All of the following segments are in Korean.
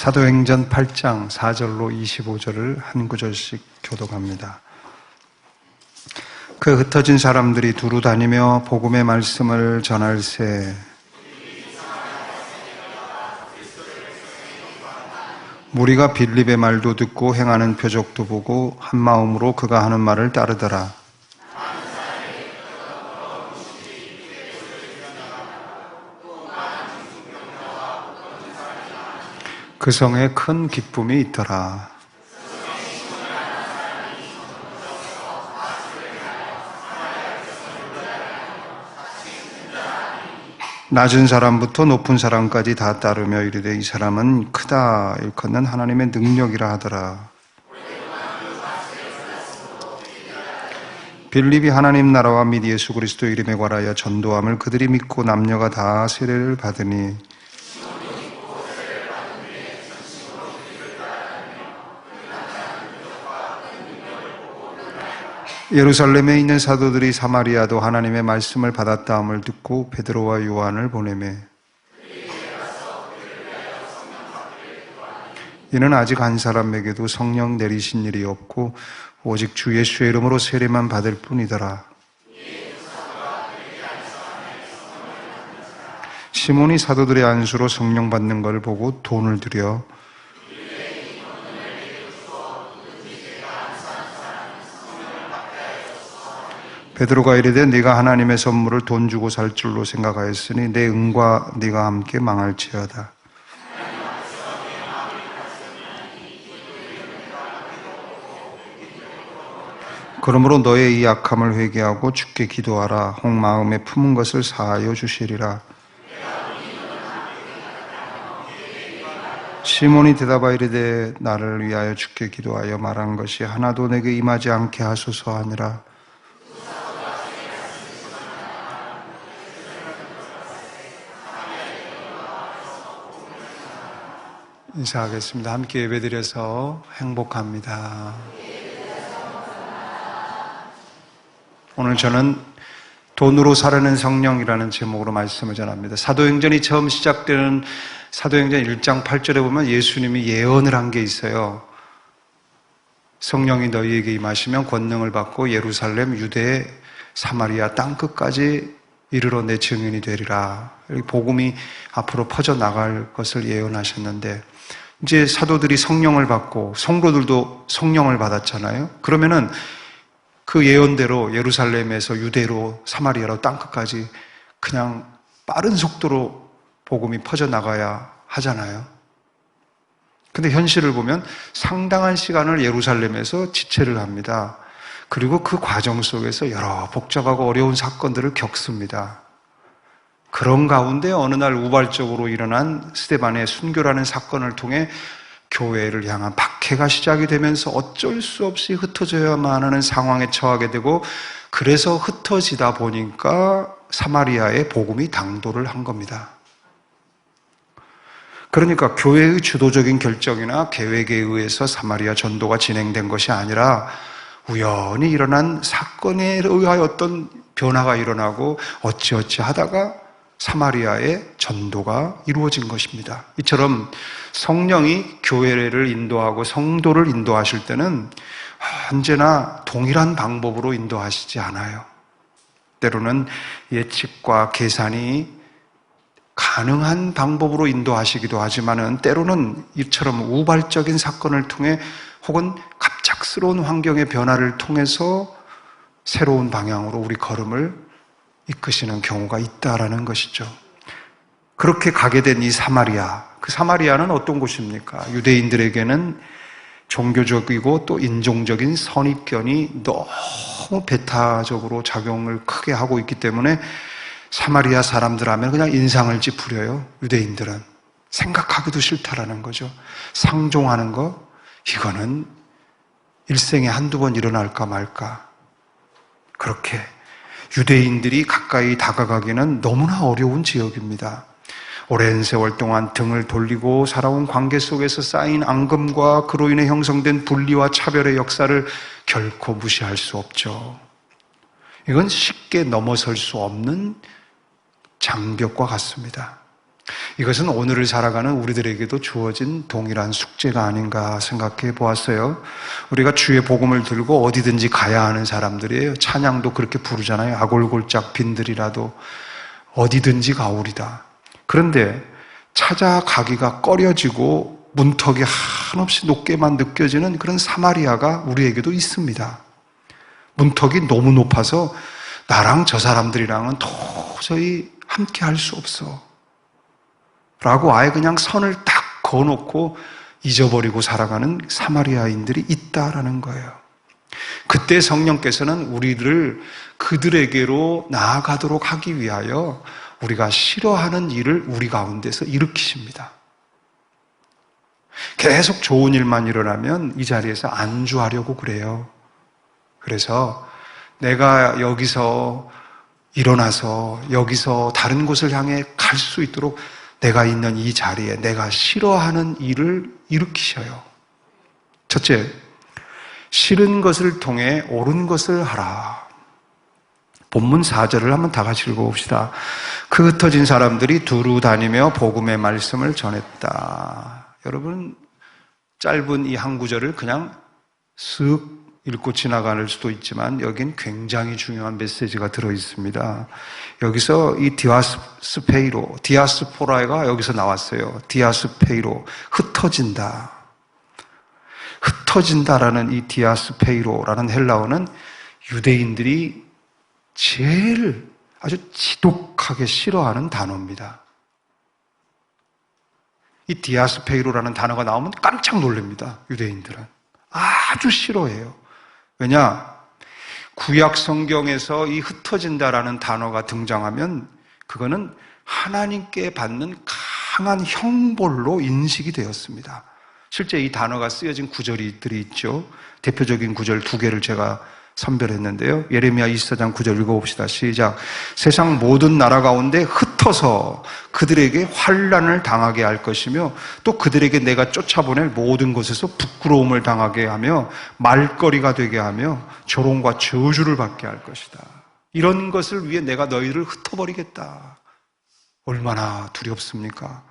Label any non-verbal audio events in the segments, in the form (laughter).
사도행전 8장 4절로 25절을 한 구절씩 교독합니다. 그 흩어진 사람들이 두루 다니며 복음의 말씀을 전할세 무리가 빌립의 말도 듣고 행하는 표적도 보고 한 마음으로 그가 하는 말을 따르더라. 그 성에 큰 기쁨이 있더라. 낮은 사람부터 높은 사람까지 다 따르며 이르되 이 사람은 크다 일컫는 하나님의 능력이라 하더라. 빌립이 하나님 나라와 및 예수 그리스도 이름에 관하여 전도함을 그들이 믿고 남녀가 다 세례를 받으니 예루살렘에 있는 사도들이 사마리아도 하나님의 말씀을 받았다함을 듣고 베드로와 요한을 보내매 이는 아직 한 사람에게도 성령 내리신 일이 없고 오직 주 예수의 이름으로 세례만 받을 뿐이더라. 시몬이 사도들의 안수로 성령 받는 것을 보고 돈을 들여 베드로가 이르되 네가 하나님의 선물을 돈 주고 살 줄로 생각하였으니 내 은과 네가 함께 망할지어다. 그러므로 너의 이 약함을 회개하고 주께 기도하라. 홍 마음에 품은 것을 사하여 주시리라. 시몬이 대답하여 이르되 나를 위하여 주께 기도하여 말한 것이 하나도 내게 임하지 않게 하소서 하니라. 인사하겠습니다. 함께 예배드려서 행복합니다. 오늘 저는 돈으로 사르는 성령이라는 제목으로 말씀을 전합니다. 사도행전이 처음 시작되는 사도행전 1장 8절에 보면 예수님이 예언을 한 게 있어요. 성령이 너희에게 임하시면 권능을 받고 예루살렘, 유대, 사마리아 땅 끝까지 이르러 내 증인이 되리라. 복음이 앞으로 퍼져 나갈 것을 예언하셨는데 이제 사도들이 성령을 받고 성도들도 성령을 받았잖아요. 그러면은 그 예언대로 예루살렘에서 유대로 사마리아로 땅끝까지 그냥 빠른 속도로 복음이 퍼져 나가야 하잖아요. 근데 현실을 보면 상당한 시간을 예루살렘에서 지체를 합니다. 그리고 그 과정 속에서 여러 복잡하고 어려운 사건들을 겪습니다. 그런 가운데 어느 날 우발적으로 일어난 스테반의 순교라는 사건을 통해 교회를 향한 박해가 시작이 되면서 어쩔 수 없이 흩어져야만 하는 상황에 처하게 되고 그래서 흩어지다 보니까 사마리아의 복음이 당도를 한 겁니다. 그러니까 교회의 주도적인 결정이나 계획에 의해서 사마리아 전도가 진행된 것이 아니라 우연히 일어난 사건에 의하여 어떤 변화가 일어나고 어찌어찌 하다가 사마리아의 전도가 이루어진 것입니다. 이처럼 성령이 교회를 인도하고 성도를 인도하실 때는 언제나 동일한 방법으로 인도하시지 않아요. 때로는 예측과 계산이 가능한 방법으로 인도하시기도 하지만은 때로는 이처럼 우발적인 사건을 통해 혹은 갑작스러운 환경의 변화를 통해서 새로운 방향으로 우리 걸음을 이끄시는 경우가 있다라는 것이죠. 그렇게 가게 된 이 사마리아, 그 사마리아는 어떤 곳입니까? 유대인들에게는 종교적이고 또 인종적인 선입견이 너무 배타적으로 작용을 크게 하고 있기 때문에 사마리아 사람들 하면 그냥 인상을 찌푸려요. 유대인들은. 생각하기도 싫다라는 거죠. 상종하는 거, 이거는 일생에 한두 번 일어날까 말까. 그렇게 유대인들이 가까이 다가가기는 너무나 어려운 지역입니다. 오랜 세월 동안 등을 돌리고 살아온 관계 속에서 쌓인 앙금과 그로 인해 형성된 분리와 차별의 역사를 결코 무시할 수 없죠. 이건 쉽게 넘어설 수 없는 장벽과 같습니다. 이것은 오늘을 살아가는 우리들에게도 주어진 동일한 숙제가 아닌가 생각해 보았어요. 우리가 주의 복음을 들고 어디든지 가야 하는 사람들이에요. 찬양도 그렇게 부르잖아요. 아골골짝 빈들이라도 어디든지 가오리다. 그런데 찾아가기가 꺼려지고 문턱이 한없이 높게만 느껴지는 그런 사마리아가 우리에게도 있습니다. 문턱이 너무 높아서 나랑 저 사람들이랑은 도저히 함께 할 수 없어. 라고 아예 그냥 선을 딱 그어놓고 잊어버리고 살아가는 사마리아인들이 있다라는 거예요. 그때 성령께서는 우리를 그들에게로 나아가도록 하기 위하여 우리가 싫어하는 일을 우리 가운데서 일으키십니다. 계속 좋은 일만 일어나면 이 자리에서 안주하려고 그래요. 그래서 내가 여기서 일어나서 여기서 다른 곳을 향해 갈 수 있도록 내가 있는 이 자리에 내가 싫어하는 일을 일으키셔요. 첫째, 싫은 것을 통해 옳은 것을 하라. 본문 4절을 한번 다 같이 읽어봅시다. 그 흩어진 사람들이 두루 다니며 복음의 말씀을 전했다. 여러분, 짧은 이 한 구절을 그냥 쓱 읽고 지나갈 수도 있지만 여긴 굉장히 중요한 메시지가 들어 있습니다. 여기서 이 디아스페이로, 디아스포라가 여기서 나왔어요. 디아스페이로, 흩어진다. 흩어진다라는 이 디아스페이로라는 헬라어는 유대인들이 제일 아주 지독하게 싫어하는 단어입니다. 이 디아스페이로라는 단어가 나오면 깜짝 놀랍니다. 유대인들은. 아주 싫어해요. 왜냐? 구약 성경에서 이 흩어진다라는 단어가 등장하면 그거는 하나님께 받는 강한 형벌로 인식이 되었습니다. 실제 이 단어가 쓰여진 구절들이 있죠. 대표적인 구절 두 개를 제가 선별했는데요. 예레미야 24장 9절 읽어봅시다. 시작. 세상 모든 나라 가운데 흩어서 그들에게 환란을 당하게 할 것이며 또 그들에게 내가 쫓아보낼 모든 것에서 부끄러움을 당하게 하며 말거리가 되게 하며 조롱과 저주를 받게 할 것이다. 이런 것을 위해 내가 너희를 흩어버리겠다. 얼마나 두렵습니까?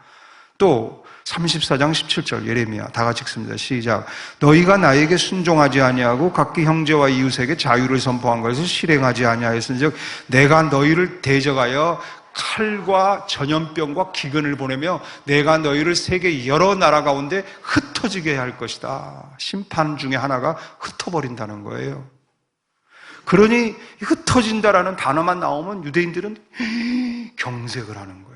또 34장 17절 예레미야 다 같이 읽습니다. 시작. 너희가 나에게 순종하지 아니하고 각기 형제와 이웃에게 자유를 선포한 것을 실행하지 아니하였은즉 내가 너희를 대적하여 칼과 전염병과 기근을 보내며 내가 너희를 세계 여러 나라 가운데 흩어지게 할 것이다. 심판 중에 하나가 흩어버린다는 거예요. 그러니 흩어진다라는 단어만 나오면 유대인들은 경색을 하는 거예요.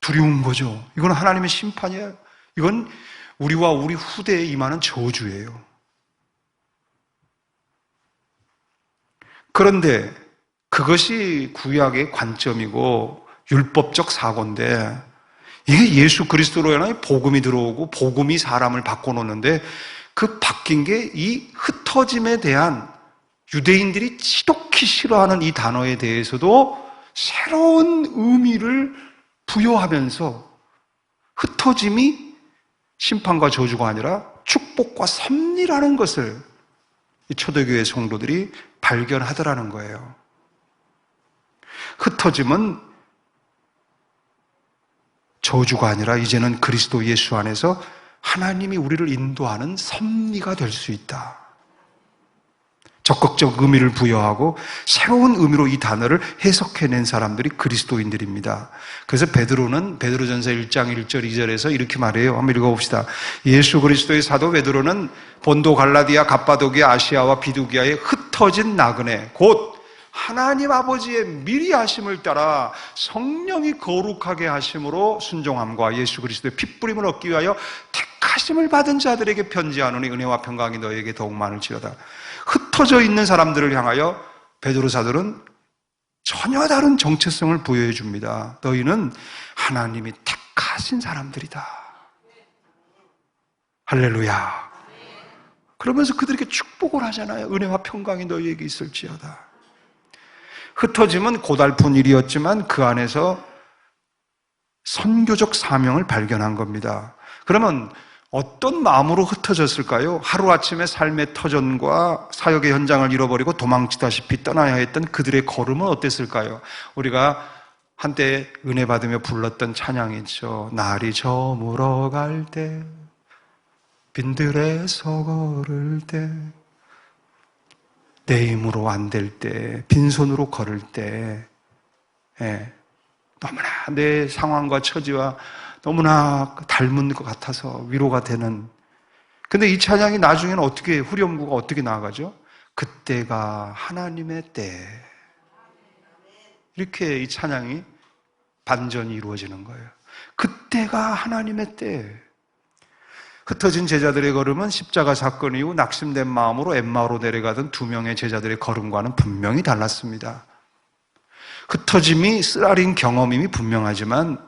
두려운 거죠. 이건 하나님의 심판이에요. 이건 우리와 우리 후대에 임하는 저주예요. 그런데 그것이 구약의 관점이고 율법적 사고인데 이게 예수 그리스도로 인해 복음이 들어오고 복음이 사람을 바꿔놓는데 그 바뀐 게 이 흩어짐에 대한 유대인들이 지독히 싫어하는 이 단어에 대해서도 새로운 의미를 부여하면서 흩어짐이 심판과 저주가 아니라 축복과 섭리라는 것을 이 초대교회 성도들이 발견하더라는 거예요. 흩어짐은 저주가 아니라 이제는 그리스도 예수 안에서 하나님이 우리를 인도하는 섭리가 될 수 있다. 적극적 의미를 부여하고 새로운 의미로 이 단어를 해석해낸 사람들이 그리스도인들입니다. 그래서 베드로는 베드로전서 1장 1절 2절에서 이렇게 말해요. 한번 읽어봅시다. 예수 그리스도의 사도 베드로는 본도 갈라디아 갑바도기아 아시아와 비두기아에 흩어진 나그네 곧 하나님 아버지의 미리 하심을 따라 성령이 거룩하게 하심으로 순종함과 예수 그리스도의 핏부림을 얻기 위하여 택하심을 받은 자들에게 편지하노니 은혜와 평강이 너에게 더욱 많을지어다. 흩어져 있는 사람들을 향하여 베드로 사도는 전혀 다른 정체성을 부여해 줍니다. 너희는 하나님이 택하신 사람들이다. 할렐루야. 그러면서 그들에게 축복을 하잖아요. 은혜와 평강이 너희에게 있을지어다. 흩어짐은 고달픈 일이었지만 그 안에서 선교적 사명을 발견한 겁니다. 그러면 어떤 마음으로 흩어졌을까요? 하루아침에 삶의 터전과 사역의 현장을 잃어버리고 도망치다시피 떠나야 했던 그들의 걸음은 어땠을까요? 우리가 한때 은혜 받으며 불렀던 찬양이 있죠. 날이 저물어 갈 때, 빈들에서 걸을 때, 내 힘으로 안 될 때, 빈손으로 걸을 때, 예, 너무나 내 상황과 처지와 너무나 닮은 것 같아서 위로가 되는. 근데 이 찬양이 나중에는 어떻게, 후렴구가 어떻게 나아가죠? 그때가 하나님의 때. 이렇게 이 찬양이 반전이 이루어지는 거예요. 그때가 하나님의 때. 흩어진 제자들의 걸음은 십자가 사건 이후 낙심된 마음으로 엠마오로 내려가던 두 명의 제자들의 걸음과는 분명히 달랐습니다. 흩어짐이 쓰라린 경험임이 분명하지만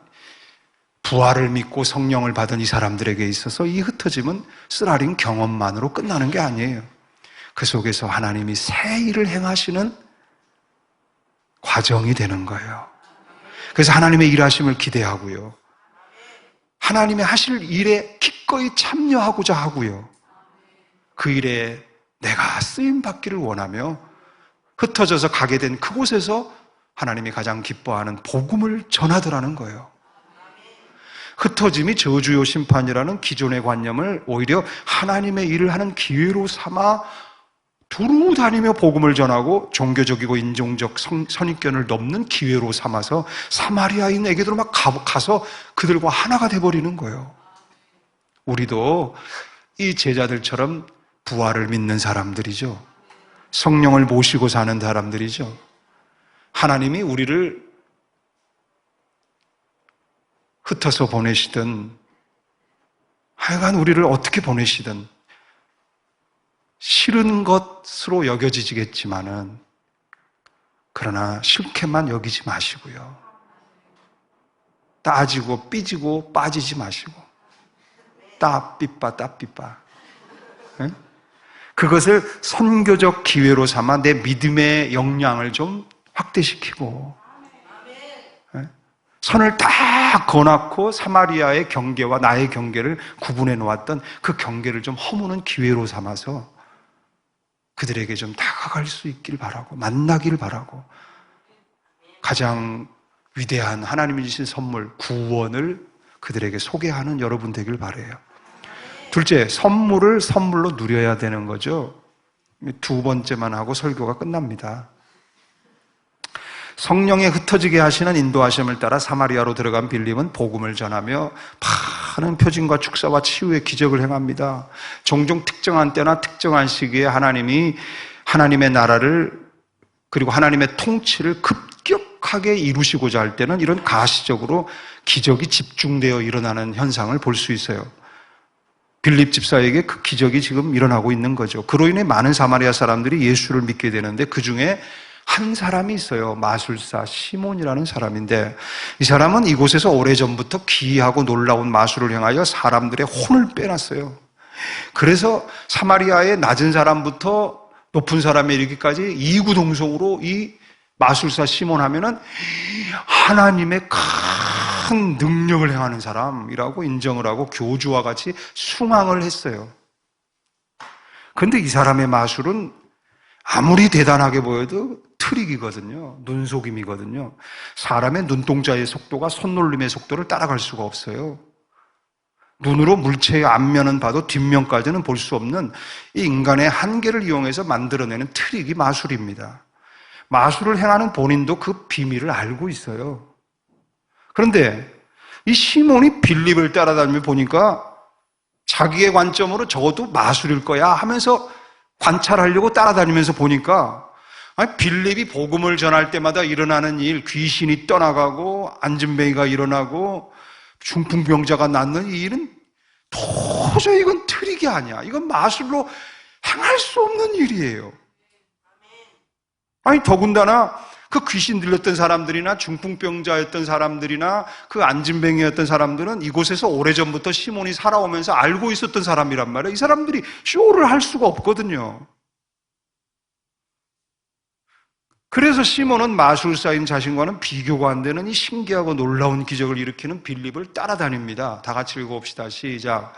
부활을 믿고 성령을 받은 이 사람들에게 있어서 이 흩어짐은 쓰라린 경험만으로 끝나는 게 아니에요. 그 속에서 하나님이 새 일을 행하시는 과정이 되는 거예요. 그래서 하나님의 일하심을 기대하고요. 하나님의 하실 일에 기꺼이 참여하고자 하고요. 그 일에 내가 쓰임 받기를 원하며 흩어져서 가게 된 그곳에서 하나님이 가장 기뻐하는 복음을 전하더라는 거예요. 흩어짐이 저주요 심판이라는 기존의 관념을 오히려 하나님의 일을 하는 기회로 삼아 두루 다니며 복음을 전하고 종교적이고 인종적 성- 선입견을 넘는 기회로 삼아서 사마리아인에게도 막 가, 가서 그들과 하나가 돼버리는 거예요. 우리도 이 제자들처럼 부활을 믿는 사람들이죠. 성령을 모시고 사는 사람들이죠. 하나님이 우리를 흩어서 보내시든 하여간 우리를 어떻게 보내시든 싫은 것으로 여겨지겠지만은 그러나 싫게만 여기지 마시고요. 따지고 삐지고 빠지지 마시고 따삐빠 따삐빠 예? 그것을 선교적 기회로 삼아 내 믿음의 역량을 좀 확대시키고 예? 선을 딱 거놨고 사마리아의 경계와 나의 경계를 구분해 놓았던 그 경계를 좀 허무는 기회로 삼아서 그들에게 좀 다가갈 수 있길 바라고 만나길 바라고 가장 위대한 하나님이 주신 선물 구원을 그들에게 소개하는 여러분 되길 바래요. 둘째, 선물을 선물로 누려야 되는 거죠. 두 번째만 하고 설교가 끝납니다. 성령에 흩어지게 하시는 인도하심을 따라 사마리아로 들어간 빌립은 복음을 전하며 많은 표징과 축사와 치유의 기적을 행합니다. 종종 특정한 때나 특정한 시기에 하나님이 하나님의 나라를 그리고 하나님의 통치를 급격하게 이루시고자 할 때는 이런 가시적으로 기적이 집중되어 일어나는 현상을 볼 수 있어요. 빌립 집사에게 그 기적이 지금 일어나고 있는 거죠. 그로 인해 많은 사마리아 사람들이 예수를 믿게 되는데 그 중에 한 사람이 있어요. 마술사 시몬이라는 사람인데 이 사람은 이곳에서 오래전부터 기이하고 놀라운 마술을 행하여 사람들의 혼을 빼놨어요. 그래서 사마리아의 낮은 사람부터 높은 사람에 이르기까지 이구동성으로 이 마술사 시몬 하면은 하나님의 큰 능력을 행하는 사람이라고 인정을 하고 교주와 같이 숭앙을 했어요. 그런데 이 사람의 마술은 아무리 대단하게 보여도 트릭이거든요. 눈속임이거든요. 사람의 눈동자의 속도가 손놀림의 속도를 따라갈 수가 없어요. 눈으로 물체의 앞면은 봐도 뒷면까지는 볼 수 없는 이 인간의 한계를 이용해서 만들어내는 트릭이 마술입니다. 마술을 행하는 본인도 그 비밀을 알고 있어요. 그런데 이 시몬이 빌립을 따라다니며 보니까 자기의 관점으로 적어도 마술일 거야 하면서 관찰하려고 따라다니면서 보니까 빌립이 복음을 전할 때마다 일어나는 일, 귀신이 떠나가고 안진뱅이가 일어나고 중풍병자가 낫는 이 일은 도저히 이건 트릭이 아니야. 이건 마술로 행할 수 없는 일이에요. 아니 더군다나 그 귀신 들렸던 사람들이나 중풍병자였던 사람들이나 그 안진뱅이였던 사람들은 이곳에서 오래전부터 시몬이 살아오면서 알고 있었던 사람이란 말이에요. 이 사람들이 쇼를 할 수가 없거든요. 그래서 시몬은 마술사인 자신과는 비교가 안 되는 이 신기하고 놀라운 기적을 일으키는 빌립을 따라다닙니다. 다 같이 읽어봅시다. 시작.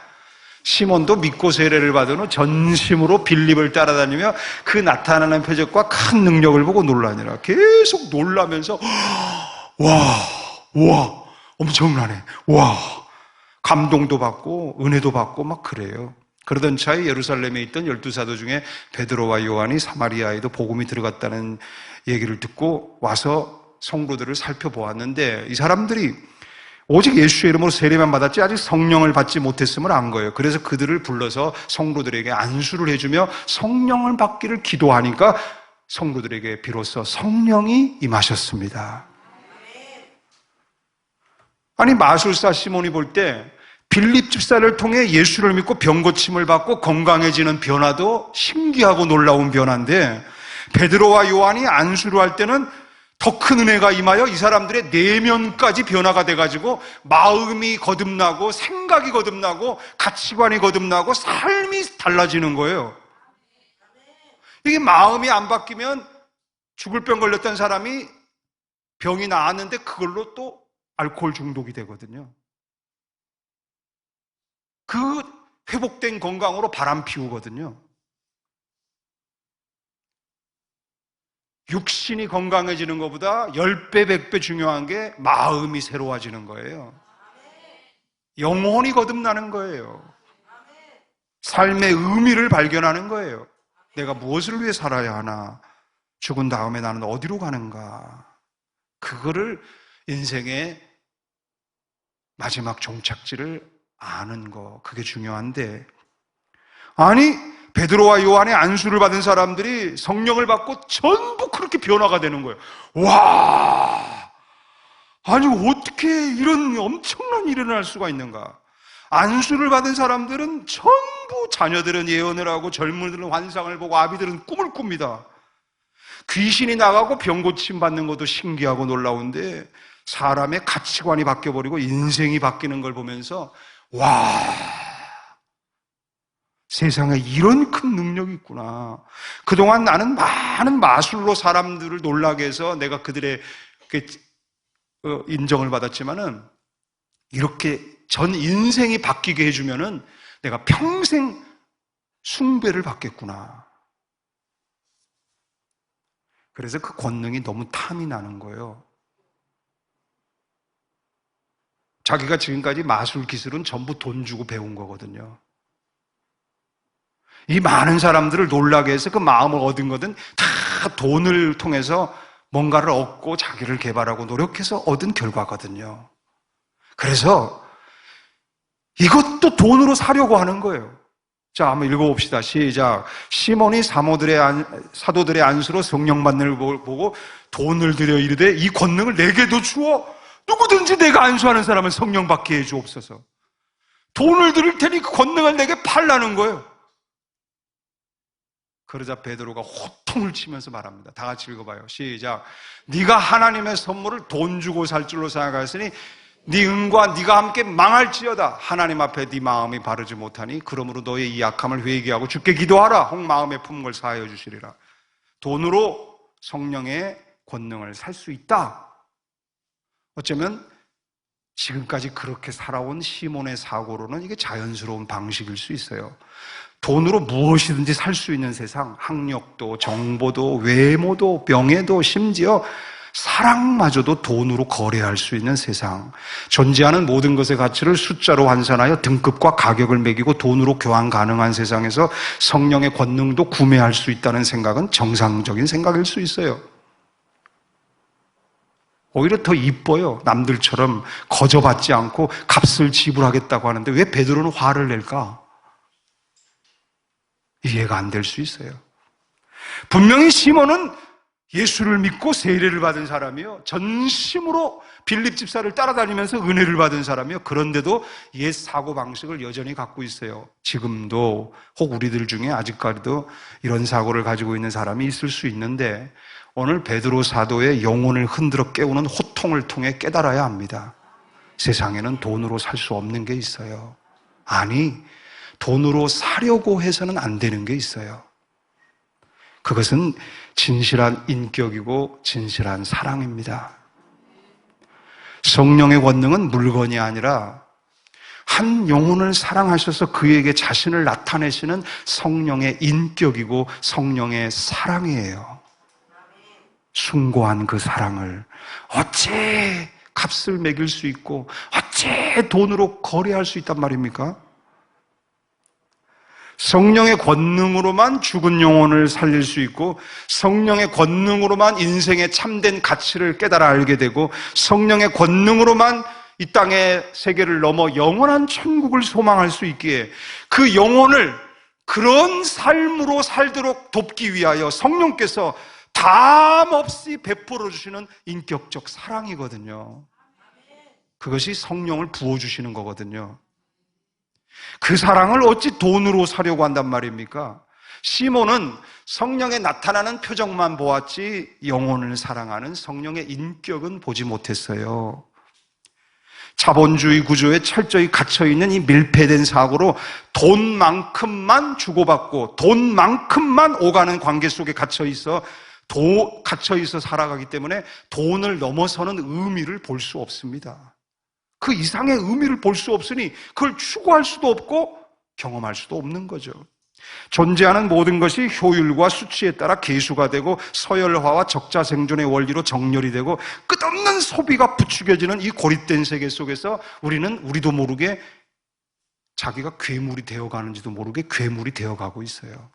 시몬도 믿고 세례를 받은 후 전심으로 빌립을 따라다니며 그 나타나는 표적과 큰 능력을 보고 놀라니라. 계속 놀라면서 (gasps) 와, 와, 엄청나네. 와, 감동도 받고, 은혜도 받고, 막 그래요. 그러던 차에 예루살렘에 있던 열두 사도 중에 베드로와 요한이 사마리아에도 복음이 들어갔다는 얘기를 듣고 와서 성도들을 살펴보았는데 이 사람들이 오직 예수의 이름으로 세례만 받았지 아직 성령을 받지 못했음을 안 거예요. 그래서 그들을 불러서 성도들에게 안수를 해주며 성령을 받기를 기도하니까 성도들에게 비로소 성령이 임하셨습니다. 아니 마술사 시몬이 볼 때 빌립 집사를 통해 예수를 믿고 병 고침을 받고 건강해지는 변화도 신기하고 놀라운 변화인데 베드로와 요한이 안수를 할 때는 더 큰 은혜가 임하여 이 사람들의 내면까지 변화가 돼가지고 마음이 거듭나고 생각이 거듭나고 가치관이 거듭나고 삶이 달라지는 거예요. 이게 마음이 안 바뀌면 죽을 병 걸렸던 사람이 병이 나았는데 그걸로 또 알코올 중독이 되거든요. 그 회복된 건강으로 바람 피우거든요. 육신이 건강해지는 것보다 10배, 100배 중요한 게 마음이 새로워지는 거예요. 영혼이 거듭나는 거예요. 삶의 의미를 발견하는 거예요. 내가 무엇을 위해 살아야 하나? 죽은 다음에 나는 어디로 가는가? 그거를 인생의 마지막 종착지를 아는 거, 그게 중요한데, 아니, 베드로와 요한의 안수를 받은 사람들이 성령을 받고 전부 그렇게 변화가 되는 거예요. 와! 아니, 어떻게 이런 엄청난 일이 일어날 수가 있는가? 안수를 받은 사람들은 전부 자녀들은 예언을 하고 젊은이들은 환상을 보고 아비들은 꿈을 꿉니다. 귀신이 나가고 병 고침 받는 것도 신기하고 놀라운데 사람의 가치관이 바뀌어버리고 인생이 바뀌는 걸 보면서 와 세상에 이런 큰 능력이 있구나. 그동안 나는 많은 마술로 사람들을 놀라게 해서 내가 그들의 그, 어, 인정을 받았지만은 이렇게 전 인생이 바뀌게 해주면은 내가 평생 숭배를 받겠구나. 그래서 그 권능이 너무 탐이 나는 거예요. 자기가 지금까지 마술 기술은 전부 돈 주고 배운 거거든요. 이 많은 사람들을 놀라게 해서 그 마음을 얻은 것은 다 돈을 통해서 뭔가를 얻고 자기를 개발하고 노력해서 얻은 결과거든요. 그래서 이것도 돈으로 사려고 하는 거예요. 자, 한번 읽어봅시다. 시작. 시몬이 사모들의 안, 사도들의 안수로 성령 받는 걸 보고 돈을 들여 이르되 이 권능을 내게도 주어 누구든지 내가 안수하는 사람은 성령 받게 해 주옵소서. 돈을 드릴 테니 그 권능을 내게 팔라는 거예요. 그러자 베드로가 호통을 치면서 말합니다. 다 같이 읽어봐요. 시작. 네가 하나님의 선물을 돈 주고 살 줄로 생각하였으니 네 은과 네가 함께 망할지어다. 하나님 앞에 네 마음이 바르지 못하니 그러므로 너의 이 약함을 회개하고 주께 기도하라. 혹 마음에 품은 걸 사하여 주시리라. 돈으로 성령의 권능을 살 수 있다. 어쩌면 지금까지 그렇게 살아온 시몬의 사고로는 이게 자연스러운 방식일 수 있어요. 돈으로 무엇이든지 살 수 있는 세상, 학력도, 정보도, 외모도, 명예도, 심지어 사랑마저도 돈으로 거래할 수 있는 세상. 존재하는 모든 것의 가치를 숫자로 환산하여 등급과 가격을 매기고 돈으로 교환 가능한 세상에서 성령의 권능도 구매할 수 있다는 생각은 정상적인 생각일 수 있어요. 오히려 더 이뻐요. 남들처럼 거저받지 않고 값을 지불하겠다고 하는데 왜 베드로는 화를 낼까? 이해가 안 될 수 있어요. 분명히 시몬은 예수를 믿고 세례를 받은 사람이요. 전심으로 빌립 집사를 따라다니면서 은혜를 받은 사람이요. 그런데도 옛 사고 방식을 여전히 갖고 있어요. 지금도 혹 우리들 중에 아직까지도 이런 사고를 가지고 있는 사람이 있을 수 있는데 오늘 베드로 사도의 영혼을 흔들어 깨우는 호통을 통해 깨달아야 합니다. 세상에는 돈으로 살 수 없는 게 있어요. 아니, 돈으로 사려고 해서는 안 되는 게 있어요. 그것은 진실한 인격이고 진실한 사랑입니다. 성령의 권능은 물건이 아니라 한 영혼을 사랑하셔서 그에게 자신을 나타내시는 성령의 인격이고 성령의 사랑이에요. 숭고한 그 사랑을 어찌 값을 매길 수 있고 어찌 돈으로 거래할 수 있단 말입니까? 성령의 권능으로만 죽은 영혼을 살릴 수 있고 성령의 권능으로만 인생의 참된 가치를 깨달아 알게 되고 성령의 권능으로만 이 땅의 세계를 넘어 영원한 천국을 소망할 수 있기에 그 영혼을 그런 삶으로 살도록 돕기 위하여 성령께서 담없이 베풀어 주시는 인격적 사랑이거든요. 그것이 성령을 부어 주시는 거거든요. 그 사랑을 어찌 돈으로 사려고 한단 말입니까? 시몬은 성령에 나타나는 표정만 보았지 영혼을 사랑하는 성령의 인격은 보지 못했어요. 자본주의 구조에 철저히 갇혀있는 이 밀폐된 사고로 돈만큼만 주고받고 돈만큼만 오가는 관계 속에 갇혀있어 도, 갇혀있어 살아가기 때문에 돈을 넘어서는 의미를 볼 수 없습니다. 그 이상의 의미를 볼 수 없으니 그걸 추구할 수도 없고 경험할 수도 없는 거죠. 존재하는 모든 것이 효율과 수치에 따라 계수가 되고 서열화와 적자 생존의 원리로 정렬이 되고 끝없는 소비가 부추겨지는 이 고립된 세계 속에서 우리는 우리도 모르게 자기가 괴물이 되어가는지도 모르게 괴물이 되어가고 있어요.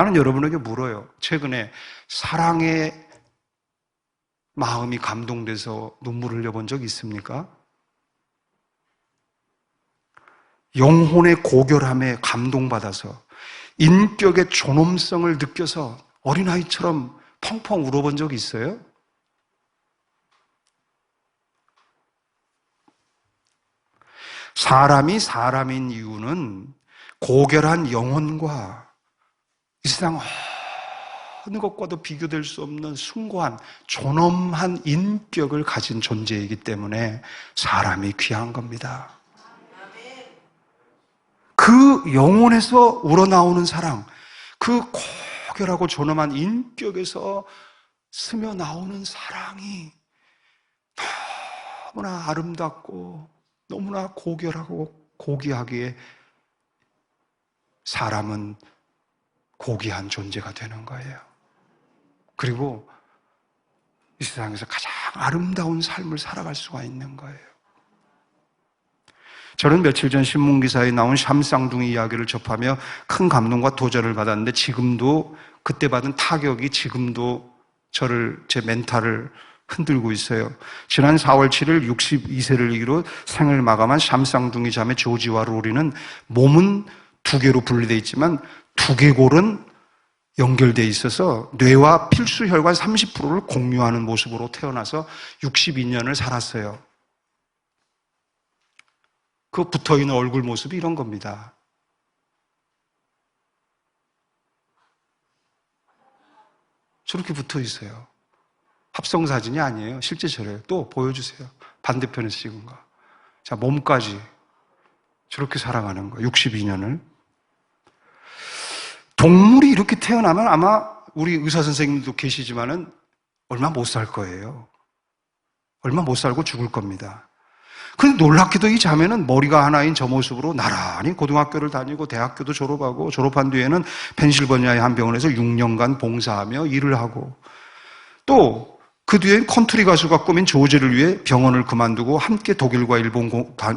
나는 여러분에게 물어요. 최근에 사랑의 마음이 감동돼서 눈물을 흘려본 적 있습니까? 영혼의 고결함에 감동받아서 인격의 존엄성을 느껴서 어린아이처럼 펑펑 울어본 적 있어요? 사람이 사람인 이유는 고결한 영혼과 이 세상 어느 것과도 비교될 수 없는 숭고한 존엄한 인격을 가진 존재이기 때문에 사람이 귀한 겁니다. 그 영혼에서 우러나오는 사랑, 그 고결하고 존엄한 인격에서 스며 나오는 사랑이 너무나 아름답고 너무나 고결하고 고귀하기에 사람은 고귀한 존재가 되는 거예요. 그리고 이 세상에서 가장 아름다운 삶을 살아갈 수가 있는 거예요. 저는 며칠 전 신문기사에 나온 샴쌍둥이 이야기를 접하며 큰 감동과 도전을 받았는데 지금도 그때 받은 타격이 지금도 저를 제 멘탈을 흔들고 있어요. 지난 4월 7일 62세를 이기로 생을 마감한 샴쌍둥이 자매 조지와 로리는 몸은 두 개로 분리되어 있지만 두개골은 연결되어 있어서 뇌와 필수 혈관 30%를 공유하는 모습으로 태어나서 62년을 살았어요. 그 붙어 있는 얼굴 모습이 이런 겁니다. 저렇게 붙어 있어요. 합성 사진이 아니에요. 실제 저래요. 또 보여주세요. 반대편에서 찍은 거. 자, 몸까지 저렇게 살아가는 거. 62년을. 동물이 이렇게 태어나면 아마 우리 의사 선생님도 계시지만은 얼마 못 살 거예요. 얼마 못 살고 죽을 겁니다. 근데 놀랍게도 이 자매는 머리가 하나인 저 모습으로 나란히 고등학교를 다니고 대학교도 졸업하고 졸업한 뒤에는 펜실버니아의 한 병원에서 6년간 봉사하며 일을 하고 또 그 뒤엔 컨트리 가수가 꾸민 조제를 위해 병원을 그만두고 함께 독일과 일본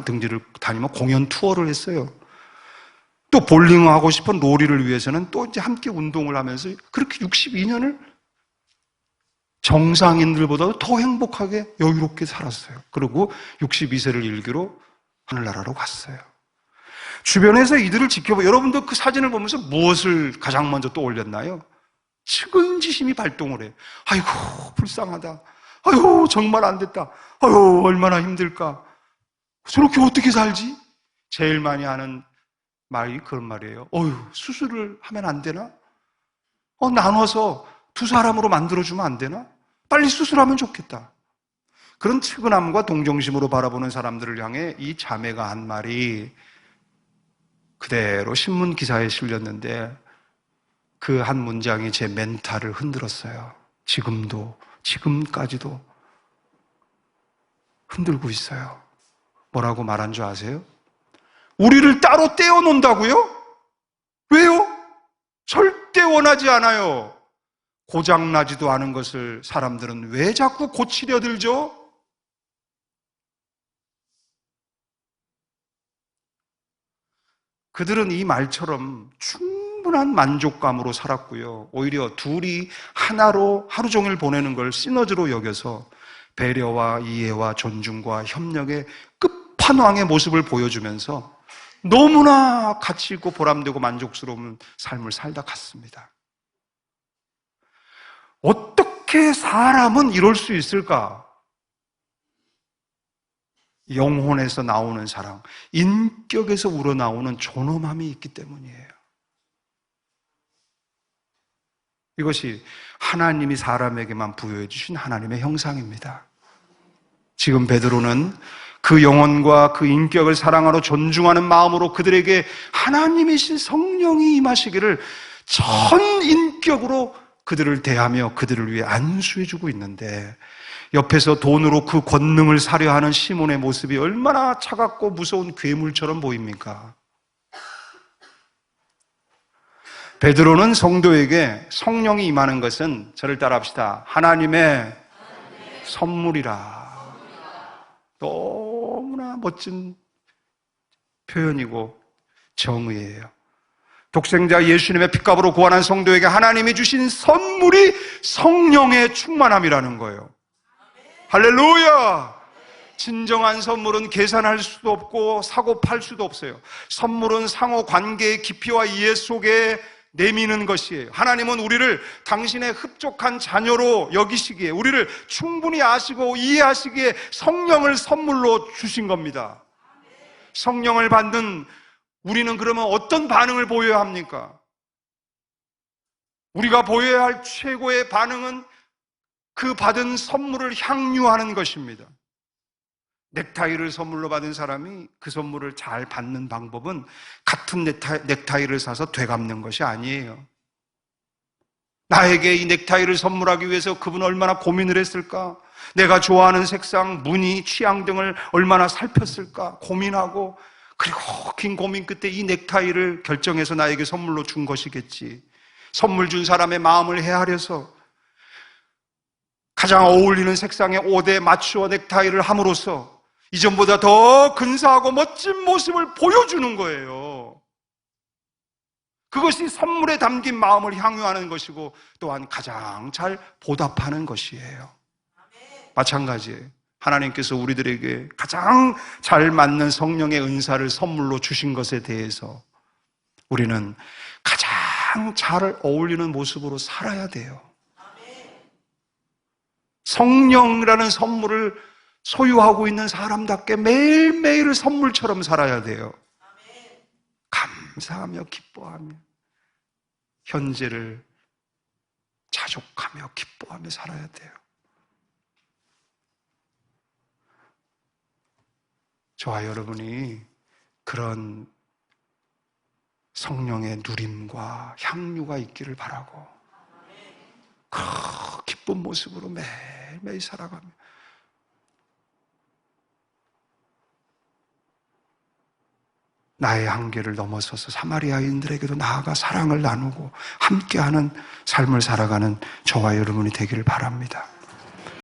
등지를 다니며 공연 투어를 했어요. 또 볼링을 하고 싶은 로리를 위해서는 또 이제 함께 운동을 하면서 그렇게 62년을 정상인들보다도 더 행복하게 여유롭게 살았어요. 그리고 62세를 일기로 하늘나라로 갔어요. 주변에서 이들을 지켜보, 여러분도 그 사진을 보면서 무엇을 가장 먼저 떠올렸나요? 측은지심이 발동을 해요. 아이고, 불쌍하다. 아이고, 정말 안 됐다. 아이고, 얼마나 힘들까. 저렇게 어떻게 살지? 제일 많이 하는 말이 그런 말이에요. 어휴, 수술을 하면 안 되나? 어, 나눠서 두 사람으로 만들어주면 안 되나? 빨리 수술하면 좋겠다. 그런 측은함과 동정심으로 바라보는 사람들을 향해 이 자매가 한 말이 그대로 신문 기사에 실렸는데 그 한 문장이 제 멘탈을 흔들었어요. 지금도, 지금까지도 흔들고 있어요. 뭐라고 말한 줄 아세요? 우리를 따로 떼어놓는다고요? 왜요? 절대 원하지 않아요. 고장나지도 않은 것을 사람들은 왜 자꾸 고치려 들죠? 그들은 이 말처럼 충분한 만족감으로 살았고요. 오히려 둘이 하나로 하루 종일 보내는 걸 시너지로 여겨서 배려와 이해와 존중과 협력의 끝판왕의 모습을 보여주면서 너무나 가치 있고 보람되고 만족스러운 삶을 살다 갔습니다. 어떻게 사람은 이럴 수 있을까? 영혼에서 나오는 사랑, 인격에서 우러나오는 존엄함이 있기 때문이에요. 이것이 하나님이 사람에게만 부여해 주신 하나님의 형상입니다. 지금 베드로는 그 영혼과 그 인격을 사랑하러 존중하는 마음으로 그들에게 하나님이신 성령이 임하시기를 전 인격으로 그들을 대하며 그들을 위해 안수해 주고 있는데 옆에서 돈으로 그 권능을 사려 하는 시몬의 모습이 얼마나 차갑고 무서운 괴물처럼 보입니까? 베드로는 성도에게 성령이 임하는 것은 저를 따라합시다. 하나님의 선물이라. 너무나 멋진 표현이고 정의예요. 독생자 예수님의 핏값으로 구원한 성도에게 하나님이 주신 선물이 성령의 충만함이라는 거예요. 할렐루야! 진정한 선물은 계산할 수도 없고 사고 팔 수도 없어요. 선물은 상호 관계의 깊이와 이해 속에 내미는 것이에요. 하나님은 우리를 당신의 흡족한 자녀로 여기시기에, 우리를 충분히 아시고 이해하시기에 성령을 선물로 주신 겁니다. 성령을 받는 우리는 그러면 어떤 반응을 보여야 합니까? 우리가 보여야 할 최고의 반응은 그 받은 선물을 향유하는 것입니다. 넥타이를 선물로 받은 사람이 그 선물을 잘 받는 방법은 같은 넥타이, 를 사서 되갚는 것이 아니에요. 나에게 이 넥타이를 선물하기 위해서 그분 얼마나 고민을 했을까? 내가 좋아하는 색상, 무늬, 취향 등을 얼마나 살폈을까? 고민하고 그리고 긴 고민 끝에 이 넥타이를 결정해서 나에게 선물로 준 것이겠지. 선물 준 사람의 마음을 헤아려서 가장 어울리는 색상의 옷에 맞추어 넥타이를 함으로써 이전보다 더 근사하고 멋진 모습을 보여주는 거예요. 그것이 선물에 담긴 마음을 향유하는 것이고 또한 가장 잘 보답하는 것이에요. 마찬가지예요. 하나님께서 우리들에게 가장 잘 맞는 성령의 은사를 선물로 주신 것에 대해서 우리는 가장 잘 어울리는 모습으로 살아야 돼요. 성령이라는 선물을 소유하고 있는 사람답게 매일매일 선물처럼 살아야 돼요. 감사하며 기뻐하며 현재를 자족하며 기뻐하며 살아야 돼요. 저와 여러분이 그런 성령의 누림과 향유가 있기를 바라고 그 기쁜 모습으로 매일매일 살아가며 나의 한계를 넘어서서 사마리아인들에게도 나아가 사랑을 나누고 함께하는 삶을 살아가는 저와 여러분이 되기를 바랍니다.